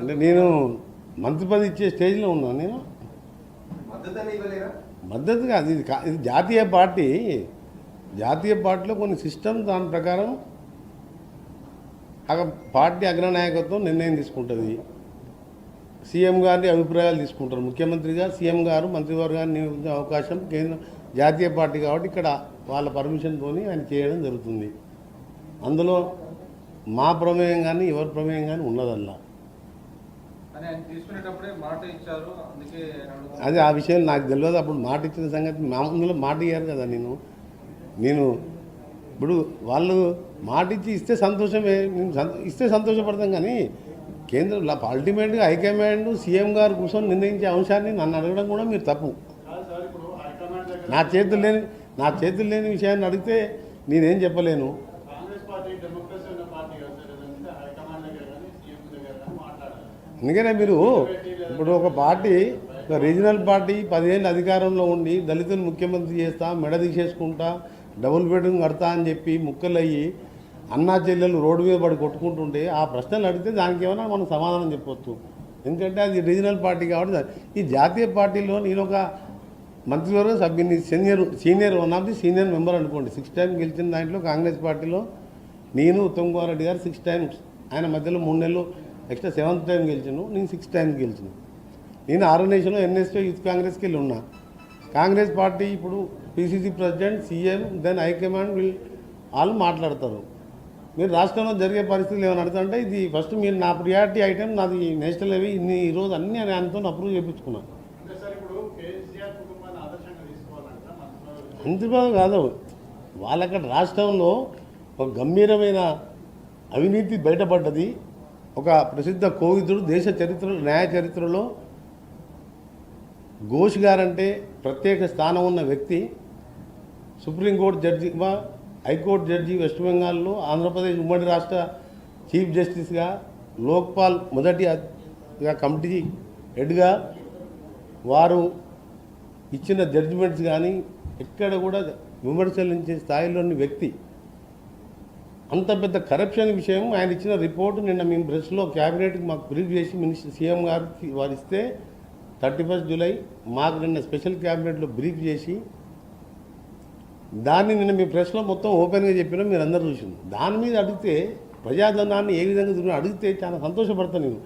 అంటే నేను మంత్రి పదవి ఇచ్చే స్టేజ్లో ఉన్నాను నేను. మద్దతు కాదు ఇది ఇది జాతీయ పార్టీ. జాతీయ పార్టీలో కొన్ని సిస్టమ్ దాని ప్రకారం పార్టీ అగ్రనాయకత్వం నిర్ణయం తీసుకుంటుంది. సీఎం గారిని అభిప్రాయాలు తీసుకుంటారు. ముఖ్యమంత్రిగా సీఎం గారు మంత్రివర్గాన్ని నియమించే అవకాశం కేంద్ర జాతీయ పార్టీ కాబట్టి ఇక్కడ వాళ్ళ పర్మిషన్తో ఆయన చేయడం జరుగుతుంది. అందులో మా ప్రమేయం కానీ ఎవరి ప్రమేయం కానీ ఉన్నదల్లా అని ఆయన తీసుకునేటప్పుడే మాట ఇచ్చారు అందుకే ఆయన అడుగు- అదే ఆ విషయం నాకు తెలియదు. అప్పుడు మాట ఇచ్చిన సంగతి మా మాట ఇయ్యారు కదా నేను. నేను ఇప్పుడు వాళ్ళు మాట ఇచ్చి ఇస్తే సంతోషమే నేను సంతో- ఇస్తే సంతోషపడతాం కానీ కేంద్రం అల్టిమేట్గా హైకమాండ్ సీఎం గారు కూర్చొని నిర్ణయించే అంశాన్ని నన్ను అడగడం కూడా మీరు తప్పు. నా చేతులు లేని నా చేతులు లేని విషయాన్ని అడిగితే నేనేం చెప్పలేను కాంగ్రెస్ పార్టీ డెమోక్రసీ ఉన్న పార్టీ కదా సార్ ఏదంటే హైకమాండ్ దగ్గర కానీ సీఎం దగ్గర కానీ మాట్లాడాలి అందుకనే మీరు ఇప్పుడు ఒక పార్టీ ఒక రీజనల్ పార్టీ పదిహేను అధికారంలో ఉండి దళితులు ముఖ్యమంత్రి చేస్తా మెడ తీసేసుకుంటా డబుల్ బెడ్రూమ్ కడతా అని చెప్పి ముక్కలయ్యి అన్నా చెల్లెలు రోడ్డు మీద పడి కొట్టుకుంటుంటే ఆ ప్రశ్నలు అడిగితే దానికి ఏమైనా మనం సమాధానం చెప్పొచ్చు. ఎందుకంటే అది రీజనల్ పార్టీ కాబట్టి ఈ జాతీయ పార్టీలో నేను ఒక మంత్రివర్గ సభ్యుని senior senior one of the senior member అనుకోండి. సిక్స్ టైం గెలిచిన దాంట్లో కాంగ్రెస్ పార్టీలో నేను ఉత్తమ్ కుమార్ రెడ్డి గారు సిక్స్ టైమ్స్. ఆయన మధ్యలో మూడు నెలలు నెక్స్ట్ సెవెంత్ టైం గెలిచాను నేను సిక్స్ టైం గెలిచాను. నేను ఆర్గనైజేషన్లో ఎన్ఎస్పీ యూత్ కాంగ్రెస్కి వెళ్ళి ఉన్నా కాంగ్రెస్ పార్టీ ఇప్పుడు PCC president CM then high command వీళ్ళు వాళ్ళు మాట్లాడతారు. మీరు రాష్ట్రంలో జరిగే పరిస్థితులు ఏమైనా అడుగుతుంటే ఇది ఫస్ట్ మీరు నా ప్రియారిటీ ఐటెం నాది నేషనల్ అవి ఇన్ని ఈరోజు అన్నీ అని ఆయనతో అప్రూవ్ చేయించుకున్నాను అంటే కాదు వాళ్ళక్కడ రాష్ట్రంలో ఒక గంభీరమైన అవినీతి బయటపడ్డది. ఒక ప్రసిద్ధ కోవిదుడు దేశ చరిత్ర న్యాయ చరిత్రలో ఘోష్ గారంటే ప్రత్యేక స్థానం ఉన్న వ్యక్తి. సుప్రీంకోర్టు జడ్జిగా హైకోర్టు జడ్జి వెస్ట్ బెంగాల్లో ఆంధ్రప్రదేశ్ ఉమ్మడి రాష్ట్ర చీఫ్ జస్టిస్గా లోక్పాల్ మొదటిగా కమిటీ హెడ్గా వారు ఇచ్చిన జడ్జిమెంట్స్ కానీ ఎక్కడ కూడా విమర్శలించే స్థాయిలోని వ్యక్తి. అంత పెద్ద కరప్షన్ విషయం ఆయన ఇచ్చిన రిపోర్ట్ నిన్న మేము బ్రెస్లో క్యాబినెట్కి మాకు బ్రీఫ్ చేసి మినిస్టర్ సీఎం గారికి వారు ఇస్తే థర్టీ ఫస్ట్ జూలై మాకు నిన్న స్పెషల్ క్యాబినెట్లో బ్రీఫ్ చేసి దాన్ని నిన్న మీ ప్రెస్లో మొత్తం ఓపెన్గా చెప్పినా మీరు అందరూ చూసింది దాని మీద అడిగితే ప్రజాధనాన్ని ఏ విధంగా అడిగితే చాలా సంతోషపడతాను నేను.